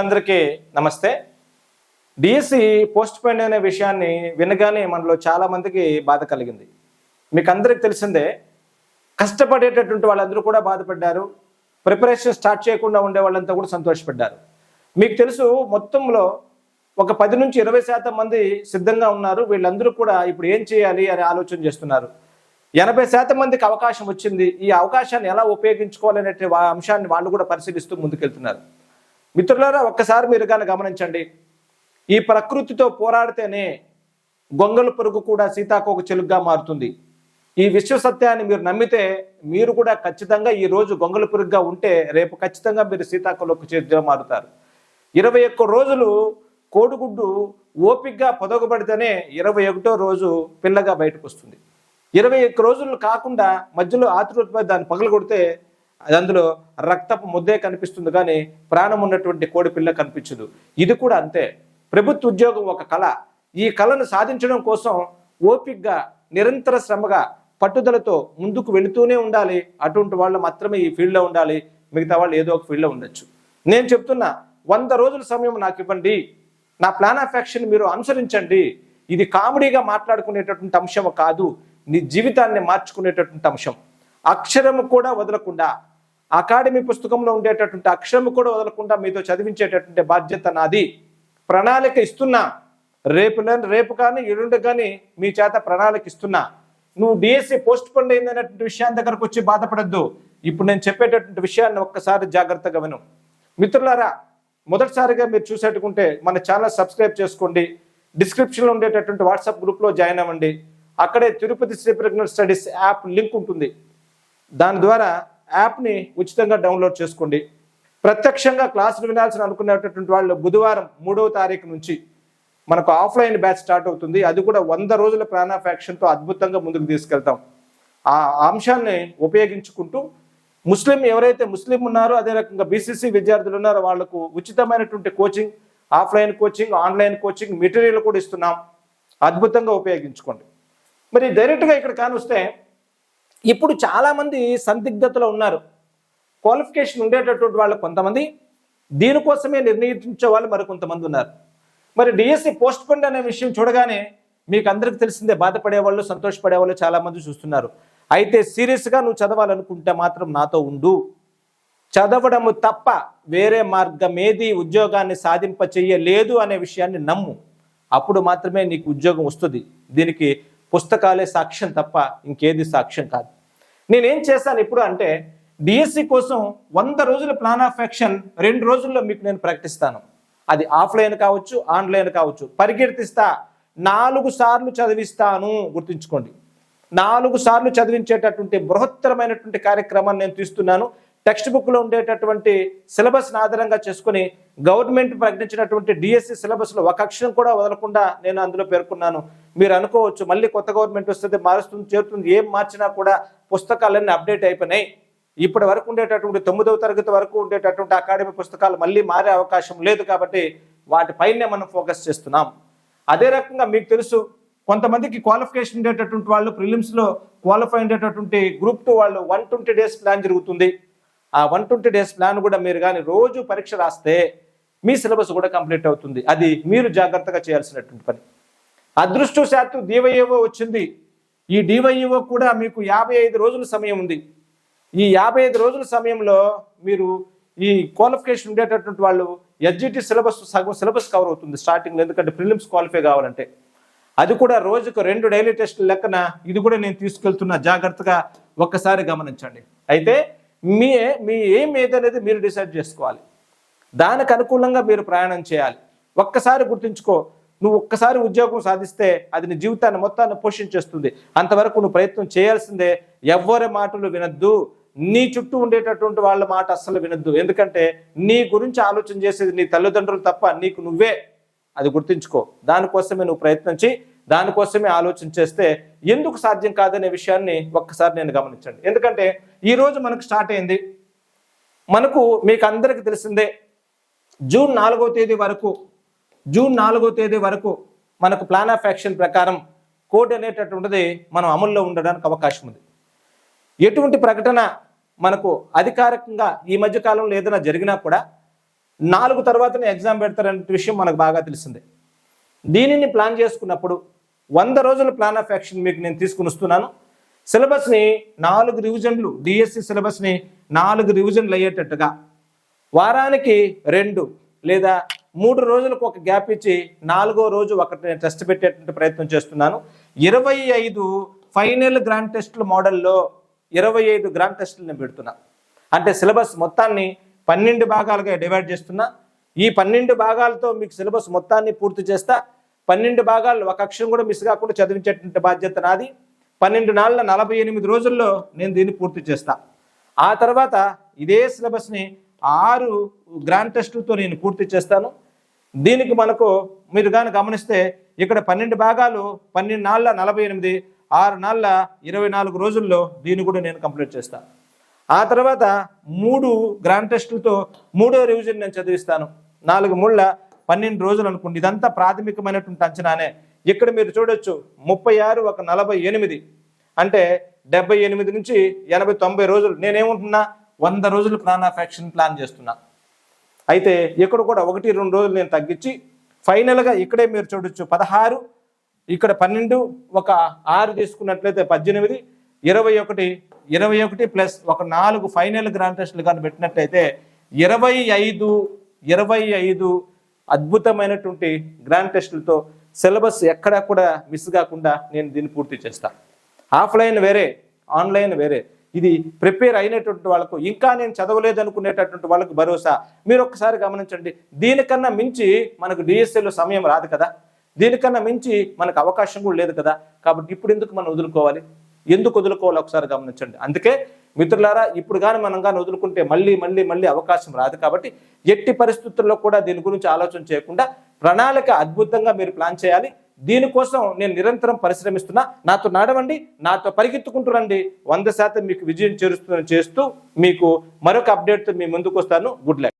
అందరికీ నమస్తే. DSC post పోయిన్ అనే విషయాన్ని వినగానే మనలో చాలామందికి బాధ కలిగింది. మీకు అందరికి తెలిసిందే కష్టపడేటటువంటి వాళ్ళందరూ కూడా బాధపడ్డారు ప్రిపరేషన్ స్టార్ట్ చేయకుండా ఉండే వాళ్ళంతా కూడా సంతోషపడ్డారు. మీకు తెలుసు మొత్తంలో ఒక పది నుంచి ఇరవై శాతం మంది సిద్ధంగా ఉన్నారు వీళ్ళందరూ కూడా ఇప్పుడు ఏం చేయాలి అని ఆలోచన చేస్తున్నారు. ఎనభై శాతం మందికి అవకాశం వచ్చింది ఈ అవకాశాన్ని ఎలా ఉపయోగించుకోవాలనే అంశాన్ని వాళ్ళు కూడా పరిశీలిస్తూ ముందుకెళ్తున్నారు. మిత్రులారా ఒక్కసారి మీరు కానీ గమనించండి. ఈ ప్రకృతితో పోరాడితేనే గొంగల పురుగు కూడా సీతాకోక చెలుగ్గా మారుతుంది. ఈ విశ్వ సత్యాన్ని మీరు నమ్మితే మీరు కూడా ఖచ్చితంగా ఈ రోజు పురుగుగా ఉంటే రేపు ఖచ్చితంగా మీరు సీతాకోక చేతిగా మారుతారు. ఇరవై ఒక్క రోజులు కోడిగుడ్డు ఓపిగ్గా పొదగబడితేనే ఇరవై ఒకటో రోజు పిల్లగా బయటకు వస్తుంది ఇరవై ఒక్క రోజులు కాకుండా మధ్యలో ఆతృతపై దాన్ని పగలగొడితే అది అందులో రక్తపు ముద్దే కనిపిస్తుంది కానీ ప్రాణం ఉన్నటువంటి కోడి పిల్ల కనిపించదు. ఇది కూడా అంతే. ప్రభుత్వ ఉద్యోగం ఒక కళ. ఈ కళను సాధించడం కోసం ఓపిక్గా నిరంతర శ్రమగా పట్టుదలతో ముందుకు వెళుతూనే ఉండాలి. అటువంటి వాళ్ళు మాత్రమే ఈ ఫీల్డ్లో ఉండాలి. మిగతా వాళ్ళు ఏదో ఒక ఫీల్డ్లో ఉండొచ్చు. నేను చెప్తున్నా వంద రోజుల సమయం నాకు ఇవ్వండి. నా ప్లాన్ ఆఫ్ యాక్షన్ మీరు అనుసరించండి. ఇది కామెడీగా మాట్లాడుకునేటటువంటి అంశం కాదు. నీ జీవితాన్ని మార్చుకునేటటువంటి అంశం. అక్షరము కూడా వదలకుండా అకాడమీ పుస్తకంలో ఉండేటటువంటి అక్షరము కూడా వదలకుండా మీతో చదివించేటటువంటి బాధ్యత నాది. ప్రణాళిక ఇస్తున్నా. రేపు రేపు కానీ ఎల్లుండి కానీ మీ చేత ప్రణాళిక ఇస్తున్నా. నువ్వు డిఎస్సి పోస్ట్ పండ్ అయిందనేటువంటి విషయాన్ని దగ్గరకు వచ్చి బాధపడద్దు. ఇప్పుడు నేను చెప్పేటటువంటి విషయాన్ని ఒక్కసారి జాగ్రత్తగా విను. మిత్రులారా మొదటిసారిగా మీరు చూసేట్టుకుంటే మన ఛానల్ సబ్స్క్రైబ్ చేసుకోండి. డిస్క్రిప్షన్లో ఉండేటటువంటి వాట్సాప్ గ్రూప్లో జాయిన్ అవ్వండి. అక్కడే Tirupati Sri Pragna studies app link ఉంటుంది. దాని ద్వారా యాప్ని ఉచితంగా డౌన్లోడ్ చేసుకోండి. ప్రత్యక్షంగా క్లాసులు వినాల్సిన అనుకునేటటువంటి వాళ్ళు బుధవారం మూడవ తారీఖు నుంచి మనకు ఆఫ్లైన్ బ్యాచ్ స్టార్ట్ అవుతుంది. అది కూడా వంద రోజుల ప్రాణ ఫ్యాక్షన్తో అద్భుతంగా ముందుకు తీసుకెళ్తాం. ఆ అంశాన్ని ఉపయోగించుకుంటూ ముస్లిం ఎవరైతే ముస్లిం ఉన్నారో అదే రకంగా బీసీసీ విద్యార్థులు ఉన్నారో వాళ్ళకు ఉచితమైనటువంటి coaching offline coaching online coaching material కూడా ఇస్తున్నాం. అద్భుతంగా ఉపయోగించుకోండి. మరి డైరెక్ట్గా ఇక్కడ కానొస్తే ఇప్పుడు చాలామంది సందిగ్ధతలో ఉన్నారు. క్వాలిఫికేషన్ ఉండేటటువంటి వాళ్ళు కొంతమంది దీనికోసమే నిర్ణయించే వాళ్ళు మరి కొంతమంది ఉన్నారు. మరి డిఎస్సి పోస్ట్ పోన్ అనే విషయం చూడగానే మీకు అందరికి తెలిసిందే బాధపడేవాళ్ళు సంతోషపడేవాళ్ళు చాలామంది చూస్తున్నారు. అయితే సీరియస్గా నువ్వు చదవాలనుకుంటే మాత్రం నాతో ఉండు. చదవడము తప్ప వేరే మార్గం ఏది ఉద్యోగాన్ని సాధింప చెయ్యలేదు అనే విషయాన్ని నమ్ము. అప్పుడు మాత్రమే నీకు ఉద్యోగం వస్తుంది. దీనికి పుస్తకాలే సాక్ష్యం తప్ప ఇంకేది సాక్ష్యం కాదు. నేనేం చేశాను ఇప్పుడు అంటే డిఎస్సి కోసం వంద రోజుల ప్లాన్ ఆఫ్ యాక్షన్ రెండు రోజుల్లో మీకు నేను ప్రకటిస్తాను. అది ఆఫ్లైన్ కావచ్చు ఆన్లైన్ కావచ్చు. పరిగెత్తిస్తా. నాలుగు సార్లు చదివిస్తాను. గుర్తుంచుకోండి. నాలుగు సార్లు చదివించేటటువంటి బృహత్తరమైనటువంటి కార్యక్రమాన్ని నేను తీస్తున్నాను. టెక్స్ట్ బుక్లో ఉండేటటువంటి సిలబస్ని ఆధారంగా చేసుకుని గవర్నమెంట్ ప్రకటించినటువంటి డిఎస్సి సిలబస్లో ఒక అక్షరం కూడా వదలకుండా నేను అందులో పేర్కొన్నాను. మీరు అనుకోవచ్చు మళ్ళీ కొత్త గవర్నమెంట్ వస్తుంది మారుస్తుంది చేరుతుంది ఏం మార్చినా కూడా పుస్తకాలన్నీ అప్డేట్ అయిపోయినాయి. ఇప్పటి వరకు ఉండేటటువంటి తొమ్మిదవ తరగతి వరకు ఉండేటటువంటి అకాడమీ పుస్తకాలు మళ్ళీ మారే అవకాశం లేదు కాబట్టి వాటిపైనే మనం ఫోకస్ చేస్తున్నాం. అదే రకంగా మీకు తెలుసు కొంతమందికి క్వాలిఫికేషన్ ఉండేటటువంటి వాళ్ళు ప్రిలిమ్స్లో క్వాలిఫై ఉండేటటువంటి గ్రూప్ టూ వాళ్ళు వన్ ట్వంటీ డేస్ ప్లాన్ జరుగుతుంది. ఆ వన్ ట్వంటీ డేస్ ప్లాన్ కూడా మీరు కానీ రోజు పరీక్ష రాస్తే మీ సిలబస్ కూడా కంప్లీట్ అవుతుంది. అది మీరు జాగ్రత్తగా చేయాల్సినటువంటి పని. అదృష్టశాత్తు డివైఓ వచ్చింది. ఈ డివైఓ కూడా మీకు యాభై ఐదు రోజుల సమయం ఉంది. ఈ యాభై ఐదు రోజుల సమయంలో మీరు ఈ క్వాలిఫికేషన్ ఉండేటటువంటి వాళ్ళు ఎస్జిటి సిలబస్ సగం సిలబస్ కవర్ అవుతుంది స్టార్టింగ్లో ఎందుకంటే ప్రిలిమ్స్ క్వాలిఫై కావాలంటే. అది కూడా రోజుకు రెండు డైలీ టెస్టుల లెక్కన ఇది కూడా నేను తీసుకెళ్తున్నా జాగ్రత్తగా ఒక్కసారి గమనించండి. అయితే మీ మీ ఏం ఏదనేది మీరు డిసైడ్ చేసుకోవాలి. దానికి అనుకూలంగా మీరు ప్రయాణం చేయాలి. ఒక్కసారి గుర్తుంచుకో నువ్వు ఒక్కసారి ఉద్యోగం సాధిస్తే అది నీ జీవితాన్ని మొత్తాన్ని పోషించేస్తుంది అంతవరకు నువ్వు ప్రయత్నం చేయాల్సిందే ఎవ్వరి మాటలు వినద్దు. నీ చుట్టూ ఉండేటటువంటి వాళ్ళ మాట అస్సలు వినద్దు. ఎందుకంటే నీ గురించి ఆలోచన చేసేది నీ తల్లిదండ్రులు తప్ప నీకు నువ్వే. అది గుర్తుంచుకో. దానికోసమే నువ్వు ప్రయత్నించి దానికోసమే ఆలోచన చేస్తే ఎందుకు సాధ్యం కాదనే విషయాన్ని ఒక్కసారి నేను గమనించండి. ఎందుకంటే ఈరోజు మనకు స్టార్ట్ అయింది. మనకు మీకు అందరికీ తెలిసిందే జూన్ నాలుగో తేదీ వరకు జూన్ నాలుగో తేదీ వరకు మనకు ప్లాన్ ఆఫ్ యాక్షన్ ప్రకారం కోడ్ అనేటటువంటిది మనం అమల్లో ఉండడానికి అవకాశం ఉంది. ఎటువంటి ప్రకటన మనకు అధికారికంగా ఈ మధ్య కాలంలో ఏదైనా జరిగినా కూడా నాలుగు తర్వాతనే ఎగ్జామ్ పెడతారనే విషయం మనకు బాగా తెలిసిందే. దీనిని ప్లాన్ చేసుకున్నప్పుడు వంద రోజుల ప్లాన్ ఆఫ్ యాక్షన్ మీకు నేను తీసుకుని వస్తున్నాను. సిలబస్ని నాలుగు రివిజన్లు డిఎస్సి సిలబస్ని నాలుగు రివిజన్లు అయ్యేటట్టుగా వారానికి రెండు లేదా మూడు రోజులకు ఒక గ్యాప్ ఇచ్చి నాలుగో రోజు ఒకటి నేను టెస్ట్ పెట్టేటువంటి ప్రయత్నం చేస్తున్నాను. ఇరవై ఐదు ఫైనల్ గ్రాండ్ టెస్టుల మోడల్లో ఇరవై ఐదు గ్రాండ్ టెస్టులు నేను పెడుతున్నా. అంటే సిలబస్ మొత్తాన్ని పన్నెండు భాగాలుగా డివైడ్ చేస్తున్నా. ఈ పన్నెండు భాగాలతో మీకు సిలబస్ మొత్తాన్ని పూర్తి చేస్తా. పన్నెండు భాగాలు ఒక అక్షరం కూడా మిస్ కాకుండా చదివించేటువంటి బాధ్యత నాది. పన్నెండు నాళ్ళ నలభై ఎనిమిది రోజుల్లో నేను దీన్ని పూర్తి చేస్తా. ఆ తర్వాత ఇదే సిలబస్ని ఆరు గ్రాండ్ టెస్టులతో నేను పూర్తి చేస్తాను. దీనికి మనకు మీరు కానీ గమనిస్తే ఇక్కడ పన్నెండు భాగాలు పన్నెండు నాళ్ళ నలభై ఎనిమిది ఆరు నాళ్ళ ఇరవై నాలుగు రోజుల్లో దీన్ని కూడా నేను కంప్లీట్ చేస్తాను ఆ తర్వాత మూడు గ్రాండ్ టెస్టులతో మూడో రివిజన్ నేను చదివిస్తాను. నాలుగు ముళ్ళ పన్నెండు రోజులు అనుకోండి. ఇదంతా ప్రాథమికమైనటువంటి అంచనానే. ఇక్కడ మీరు చూడొచ్చు ముప్పై ఆరు ఒక నలభై ఎనిమిది. అంటే డెబ్బై ఎనిమిది నుంచి ఎనభై తొంభై రోజులు. నేనేమంటున్నా వంద రోజులు ప్లాన్ ఆఫ్ యాక్షన్ ప్లాన్ చేస్తున్నా. అయితే ఇక్కడ కూడా ఒకటి రెండు రోజులు నేను తగ్గించి ఫైనల్గా ఇక్కడే మీరు చూడొచ్చు పదహారు ఇక్కడ పన్నెండు ఒక ఆరు తీసుకున్నట్లయితే పద్దెనిమిది ఇరవై ఒకటి ఇరవై ఒకటి ప్లస్ ఒక నాలుగు ఫైనల్ గ్రాండ్ టెస్టులు కానీ పెట్టినట్టయితే ఇరవై ఐదు ఇరవై ఐదు అద్భుతమైనటువంటి గ్రాండ్ టెస్టులతో సిలబస్ ఎక్కడా కూడా మిస్ కాకుండా నేను దీన్ని పూర్తి చేస్తాను ఆఫ్లైన్ వేరే ఆన్లైన్ వేరే. ఇది ప్రిపేర్ అయినటువంటి వాళ్ళకు ఇంకా నేను చదవలేదు అనుకునేటటువంటి వాళ్ళకు భరోసా. మీరు ఒక్కసారి గమనించండి దీనికన్నా మించి మనకు డిఎస్ఏలో సమయం రాదు కదా. దీనికన్నా మించి మనకు అవకాశం కూడా లేదు కదా. కాబట్టి ఇప్పుడు ఎందుకు మనం వదులుకోవాలి? ఎందుకు వదులుకోవాలి ఒకసారి గమనించండి. అందుకే మిత్రులారా ఇప్పుడు కానీ మనం కానీ వదులుకుంటే మళ్ళీ మళ్ళీ మళ్ళీ అవకాశం రాదు కాబట్టి ఎట్టి పరిస్థితుల్లో కూడా దీని గురించి ఆలోచన చేయకుండా ప్రణాళిక అద్భుతంగా మీరు ప్లాన్ చేయాలి. దీనికోసం నేను నిరంతరం పరిశ్రమిస్తున్నా. నాతో నడవండి నాతో పరిగెత్తుకుంటూ రండి. వంద శాతం మీకు విజయం చేరుస్తున్న చేస్తూ మీకు మరొక అప్డేట్తో మీ ముందుకు వస్తాను. Good luck